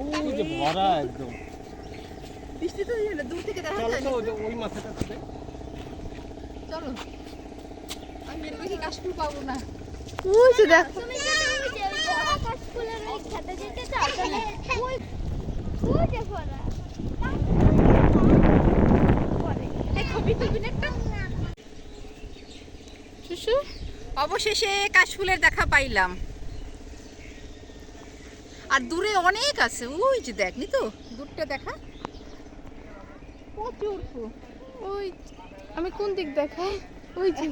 ওই যে ভরা একদম। বৃষ্টি তো দূর থেকে দেখা চলো তো ওই মাথাটা চলো। আমি এর বেশি কাশফুল পাবো না। ওই যে দেখো। তুমি যদি ওই যে ওই ভরা কাশফুলের ওই খেতে যেতে চাও তাহলে ওই ওই যে ভরা। পরে। এই ছবি তুলবি না একটা। শুশু অবশেষে কাশফুলের দেখা পাইলাম। আর দূরে অনেক আছে। ওই যে দেখ, নি তো? দূরটা দেখা। প্রচুর। ওই, আমি কোন দিক দেখাই? ওই যে।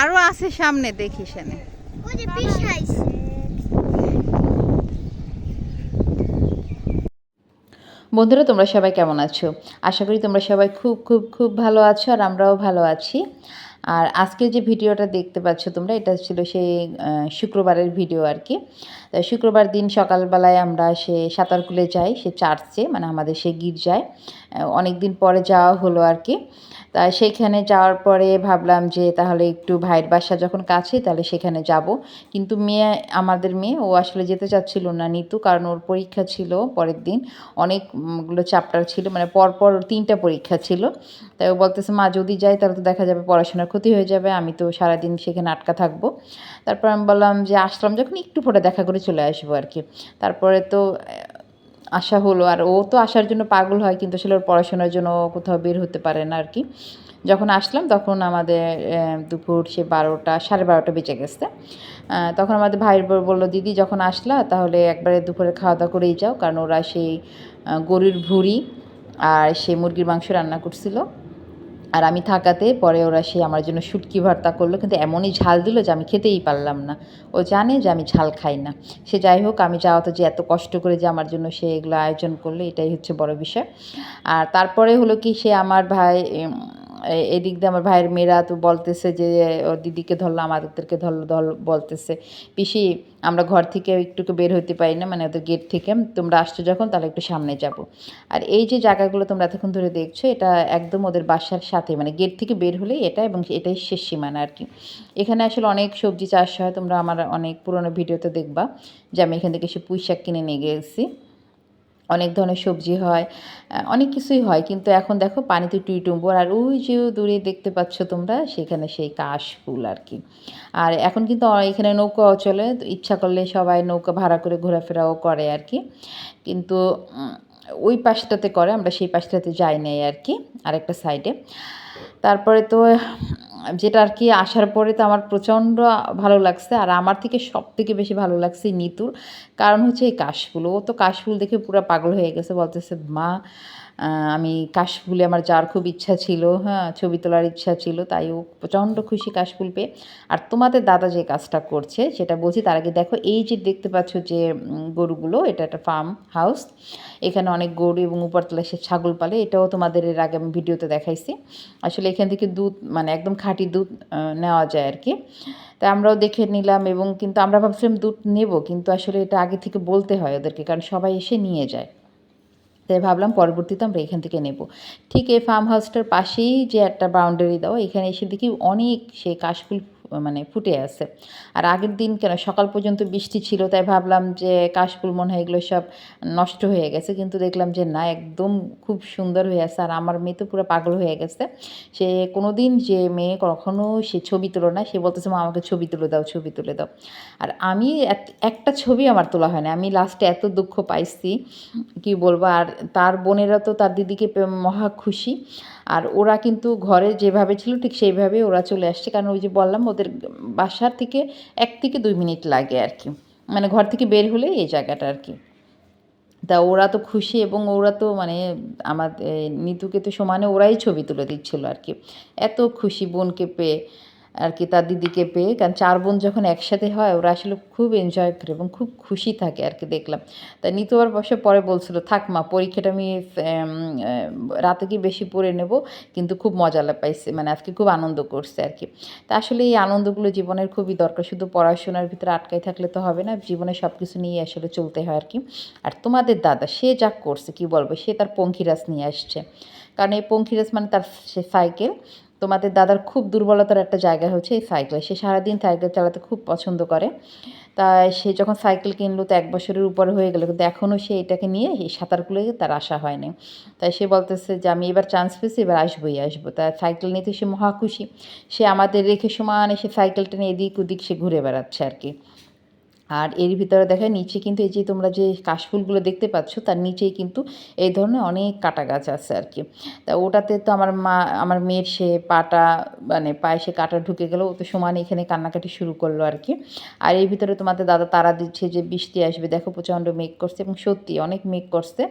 আরও আছে সামনে দেখি সেনে ওই যে পিছাইছে। বন্ধুরা, তোমরা সবাই কেমন আছো? আশা করি তোমরা সবাই খুব খুব খুব ভালো আছো আর আমরাও ভালো আছি। আর আজকে যে ভিডিওটা দেখতে পাচ্ছ তোমরা, এটা ছিল সেই শুক্রবারের ভিডিও আর কি। শুক্রবার দিন সকালবেলায় আমরা সে সাঁতারকুলে যাই, সে চার্চে মানে আমাদের সে গির্জায়। অনেক দিন পরে যাওয়া হলো আর কি। তা সেইখানে যাওয়ার পরে ভাবলাম যে তাহলে একটু ভাইয়ের বাসা যখন কাছে, তাহলে সেখানে যাব। কিন্তু মেয়ে, আমাদের মেয়ে, ও আসলে যেতে চাচ্ছিল না নিতু, কারণ ওর পরীক্ষা ছিল পরের দিন। অনেকগুলো চ্যাপ্টার ছিল মানে পরপর তিনটা পরীক্ষা ছিল। তাই ও বলতেছে, মা, যদি যাই, তাহলে তো দেখা যাবে পড়াশোনার ক্ষতি হয়ে যাবে, আমি তো সারাদিন সেখানে আটকা থাকব। তারপর আমি বললাম যে, আসলাম, যখন একটু পরে দেখা করে চলে আসব আর কি। তারপরে তো আসা হলো, আর ও তো আসার জন্য পাগল হয়, কিন্তু আসলে ওর পড়াশোনার জন্য কোথাও বের হতে পারে না আর কি যখন আসলাম, তখন আমাদের দুপুর সে বারোটা, সাড়ে বারোটা বেঁচে গেছে। তখন আমাদের ভাইয়ের বউ বলল, দিদি, যখন আসলা, তাহলে একবারে দুপুরে খাওয়া দাওয়া করেই যাও। কারণ ওরা সেই গরুর ভুঁড়ি আর সে মুরগির মাংস রান্না করছিল। আর আমি থাকাতে পরে ওরা সে আমার জন্য শুটকি ভর্তা করল, কিন্তু এমনই ঝাল দিল যে আমি খেতেই পারলাম না। ও জানে যে আমি ঝাল খাই না। সে যাই হোক, আমি যাওয়া তো যে এত কষ্ট করে যে আমার জন্য সে এগুলো আয়োজন করল, এটাই হচ্ছে বড় বিষয়। আর তারপরে হলো কি, সে আমার ভাই এদিক দিয়ে আমার ভাইয়ের মেয়েরা তো বলতেছে যে ওর দিদিকে ধরলো আমাদেরকে ধরলো, ধর, বলতেছে, পিসি, আমরা ঘর থেকে একটুকু বের হতে পারি না মানে ওদের গেট থেকে। তোমরা আসছো যখন, তাহলে একটু সামনে যাব। আর এই যে জায়গাগুলো তোমরা এতক্ষণ ধরে দেখছ, এটা একদম ওদের বাসার সাথে মানে গেট থেকে বের হলেই এটা এবং এটাই শেষ সীমানা আর কি। এখানে আসলে অনেক সবজি চাষ হয়, তোমরা আমার অনেক পুরনো ভিডিওতে দেখবা, যে আমি এখান থেকে সে পুঁই শাক কিনে নিয়ে গেছি। অনেক ধরনের সবজি হয় অনেক কিছুই হয়। কিন্তু এখন দেখো পানিতে টুইটুম্বর আর ওই যে দূরে দেখতে পাচ্ছ তোমরা, সেখানে সেই কাশ ফুল আর কি। আর এখন কিন্তু এখানে নৌকা চলে ইচ্ছা করলে সবাই নৌকা ভাড়া করে ঘোরাফেরাও করে আর কি। কিন্তু ওই পাশটাতে করে, আমরা সেই পাশটাতে যাই নাই আর কি, আরেকটা সাইডে তারপরে তো, যেটা আর কি আসার পরে তো আমার প্রচণ্ড ভালো লাগছে। আর আমার থেকে সব থেকে বেশি ভালো লাগছে নিতুর। কারণ হচ্ছে এই কাশফুল। ও তো কাশফুল দেখে পুরো পাগল হয়ে গেছে। বলতেছে, মা আমি কাশফুলে আমার যাওয়ার খুব ইচ্ছা ছিল হ্যাঁ ছবি তোলার ইচ্ছা ছিল, তাই ও প্রচণ্ড খুশি কাশফুল পেয়ে। আর তোমাদের দাদা যে কাজটা করছে, সেটা বলছি, তার আগে দেখো, এই যে দেখতে পাচ্ছ যে গরুগুলো, এটা একটা ফার্ম হাউস এখানে অনেক গরু এবং উপরতলা সে ছাগল পালে, এটাও তোমাদের এর আগে আমি ভিডিওতে দেখাইছি। আসলে এখান থেকে দুধ মানে একদম খাঁটি দুধ নেওয়া যায় আর কি। তাই আমরাও দেখে নিলাম এবং কিন্তু আমরা ভাবছিলাম দুধ নেব, কিন্তু আসলে এটা আগে থেকে বলতে হয় ওদেরকে, কারণ সবাই এসে নিয়ে যায়। তাই ভাবলাম পরবর্তীতে আমরা এখান থেকে নেব। ঠিক এই ফার্ম হাউসটার পাশেই যে একটা বাউন্ডারি দেওয়া এখানে এসে দেখি অনেক সে কাশফুল মানে ফুটে আছে। আর আগের দিন কেন? সকাল পর্যন্ত বৃষ্টি ছিল, তাই ভাবলাম যে কাশফুল মনে হয় এগুলো সব নষ্ট হয়ে গেছে। কিন্তু দেখলাম যে না, একদম খুব সুন্দর হয়ে আছে। আর আমার মেয়ে তো পুরো পাগল হয়ে গেছে। সে কোনো দিন যে মেয়ে কখনো সে ছবি তোলো না, সে বলতেছে, মা, আমাকে ছবি তুলে দাও, ছবি তুলে দাও। আর আমি এক- একটা ছবি আমার তোলা হয় না। আমি লাস্টে এত দুঃখ পাইছি, কি বলব? আর তার বোনেরা তো তার দিদিকে মহা খুশি। আর ওরা কিন্তু ঘরে যেভাবে ছিল, ঠিক সেইভাবে ওরা চলে আসছে। কারণ ওই যে বললাম, ওদের বাসার থেকে এক থেকে দুই মিনিট লাগে আর কি। মানে ঘর থেকে বের হলে এই জায়গাটা আর কি। তা ওরা তো খুশি এবং ওরা তো মানে আমাদের, নিতুকে তো সমানে ওরাই ছবি তুলে দিচ্ছিল আর কি। এত খুশি বোনকে পেয়ে। আর কি তার দিদিকে পেয়ে। কারণ চার বোন যখন একসাথে হয়, ওরা আসলে খুব এনজয় করে এবং খুব খুশি থাকে আর কি দেখলাম। তা নিতু আবার বসে পরে বলছিল, থাক মা, পরীক্ষাটা আমি রাতে কি বেশি পড়ে নেব? কিন্তু খুব মজা পাইছে মানে আজকে খুব আনন্দ করছে আর কি। তা আসলে এই আনন্দগুলো জীবনের খুবই দরকার, শুধু পড়াশোনার ভিতরে আটকাই থাকলে তো হবে না, জীবনে সব কিছু নিয়ে আসলে চলতে হয় আর কি। আর তোমাদের দাদা, সে যা করছে, কি বলব, সে তার পঙ্খিরাজ নিয়ে আসছে। কারণ এই পঙ্খিরাজ মানে তার সে সাইকেল তোমাদের দাদার খুব দুর্বলতার একটা জায়গা হচ্ছে এই সাইকেল সে সারাদিন সাইকেল চালাতে খুব পছন্দ করে। তাই সে যখন সাইকেল কিনলো তো এক বছরের উপরে হয়ে গেলো। কিন্তু এখনও সে এটাকে নিয়ে এই সাঁতারগুলোই তার আশা হয়নি। তাই সে বলতেছে যে, আমি এবার চান্স পেয়েছি, এবার আসবোই, আসব। তা সাইকেল নিতে সে মহাখুশি সে আমাদের রেখে সমান সে সাইকেলটা নিয়ে এদিক ওদিক সে ঘুরে বেড়াচ্ছে আর কি। আর এর ভিতরে দেখা, নিচে কিন্তু এই যে তোমরা যে কাশফুলগুলো দেখতে পাচ্ছ, তার নিচেই কিন্তু এই ধরনের অনেক কাটা গাছ আছে আর কি। তা ওটাতে তো আমার মা, আমার মেয়ের সে পাটা মানে পায়ে সে কাটা ঢুকে গেল, ও তো সমান এখানে কান্নাকাটি শুরু করল আর কি। আর এই ভিতরে তোমাদের দাদা তারা দিচ্ছে যে বৃষ্টি আসবে, দেখো প্রচণ্ড মেঘ করছে এবং সত্যি অনেক মেঘ করছে।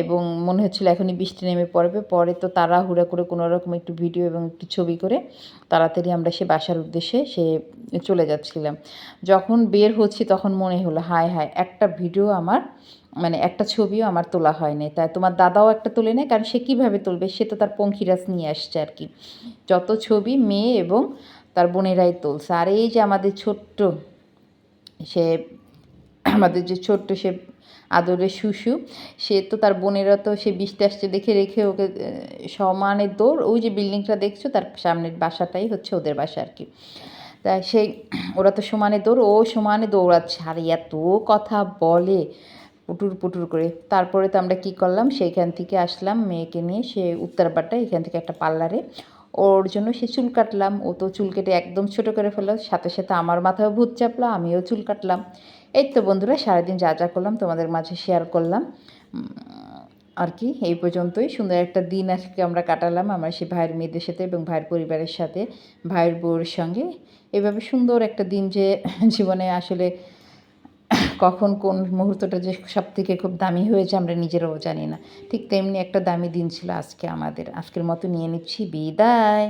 এবং মনে হচ্ছিল এখনই বৃষ্টি নেমে পড়বে। পরে তো তারা হুড়া করে কোনো রকম একটু ভিডিও এবং একটু ছবি করে তাড়াতাড়ি আমরা সে বাসার উদ্দেশ্যে সে চলে যাচ্ছিলাম। যখন বের হচ্ছি তখন মনে হলো, হায় হায়, একটা ভিডিও আমার মানে একটা ছবিও আমার তোলা হয়নি। তাই তোমার দাদাও একটা তোলে নেয়, কারণ সে কীভাবে তুলবে? সে তো তার পঙ্খিরাজ নিয়ে আসছে আর কি। যত ছবি মেয়ে এবং তার বোনেরাই তুলছে। আর এই যে আমাদের ছোট্ট সে, আমাদের যে ছোট্ট সে আদরের শুশু। সে তো তার বোনেরা তো সে বৃষ্টি আসছে দেখে রেখে ওকে সমানে দৌড়, ওই যে বিল্ডিংটা দেখছ তার সামনের বাসাটাই হচ্ছে ওদের বাসা আর কি। তা সেই ওরা তো সমানে দৌড়, ও সমানে দৌড়াচ্ছে। আর এত কথা বলে, পুটুর পুটুর করে। তারপরে তো আমরা কী করলাম, সেইখান থেকে আসলাম মেয়েকে নিয়ে। সে উত্তরপাড়ায় এখান থেকে একটা পার্লারে। ওর জন্য সে চুল কাটলাম। ও তো চুল কেটে একদম ছোটো করে ফেলল। সাথে সাথে আমার মাথায় ভূত চাপলো, আমিও চুল কাটলাম। এই তো বন্ধুরা, সারাদিন যা যা করলাম তোমাদের মাঝে শেয়ার করলাম। আর কি, এই পর্যন্তই। সুন্দর একটা দিন আজকে আমরা কাটালাম আমার সে ভাইয়ের মেয়েদের সাথে এবং ভাইয়ের পরিবারের সাথে, ভাইয়ের বউয়ের সঙ্গে। এভাবে সুন্দর একটা দিন যে জীবনে আসলে কখন কোন মুহূর্তটা যে সব থেকে খুব দামি হয়েছে আমরা নিজেরাও জানি না। ঠিক তেমনি একটা দামি দিন ছিল আজকে আমাদের। আজকের মতো নিয়ে নিচ্ছি। বিদায়।